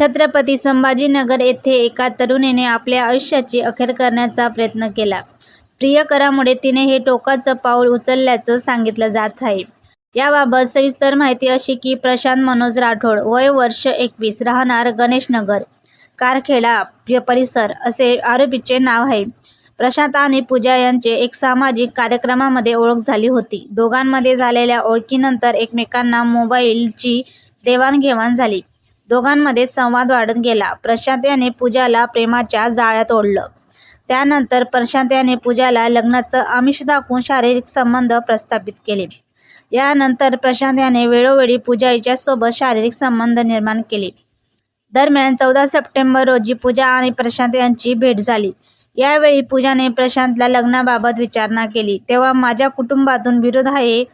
छत्रपती संभाजीनगर येथे एका तरुणीने आपल्या आयुष्याची अखेर करण्याचा प्रयत्न केला. प्रियकरामुळे तिने हे टोकाचं पाऊल उचलल्याचं सांगितलं जात आहे. याबाबत सविस्तर माहिती अशी की प्रशांत मनोज राठोड, वय वर्ष एकवीस, राहणार गणेशनगर, कारखेडा परिसर असे आरोपीचे नाव आहे. प्रशांत आणि पूजा यांचे एक सामाजिक कार्यक्रमामध्ये ओळख झाली होती. दोघांमध्ये झालेल्या ओळखीनंतर एकमेकांना मोबाईलची देवाणघेवाण झाली. दोघांमध्ये संवाद वाढत गेला. प्रशांत याने पूजाला प्रेमाच्या जाळ्यात ओढलं. त्यानंतर प्रशांत याने पूजाला लग्नाचं आमिष दाखवून शारीरिक संबंध प्रस्थापित केले. यानंतर प्रशांत याने वेळोवेळी पूजा हिच्यासोबत शारीरिक संबंध निर्माण केले. दरम्यान चौदा सप्टेंबर रोजी पूजा आणि प्रशांत यांची भेट झाली. यावेळी पूजाने प्रशांतला लग्नाबाबत विचारणा केली तेव्हा माझ्या कुटुंबातून विरोध आहे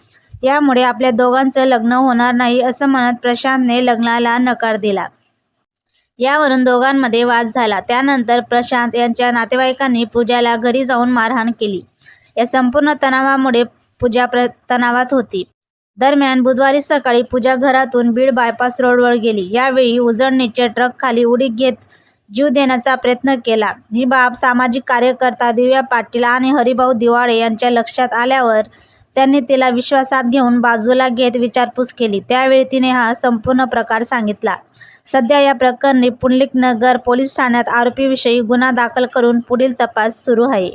यामुळे आपल्या दोघांचं लग्न होणार नाही असं म्हणत प्रशांतने लग्नाला नकार दिला. यावरून दोघांमध्ये वाद झाला. त्यानंतर प्रशांत यांच्या नातेवाईकांनी पूजाला घरी जाऊन मारहाण केली. या संपूर्ण तणावामुळे पूजा तणावात होती. दरम्यान बुधवारी सकाळी पूजा घरातून बीड बायपास रोडवर गेली. यावेळी उजळणीच्या ट्रकखाली उडी घेत जीव देण्याचा प्रयत्न केला. ही बाब सामाजिक कार्यकर्ता दिव्या पाटील आणि हरिभाऊ दिवाळे यांच्या लक्षात आल्यावर त्यांनी तिला विश्वासात घेऊन बाजूला घेत विचारपूस केली. त्यावेळी तिने हा संपूर्ण प्रकार सांगितला. सध्या या प्रकरणी पुंडलिकनगर पोलीस ठाण्यात आरोपीविषयी गुन्हा दाखल करून पुढील तपास सुरू आहे.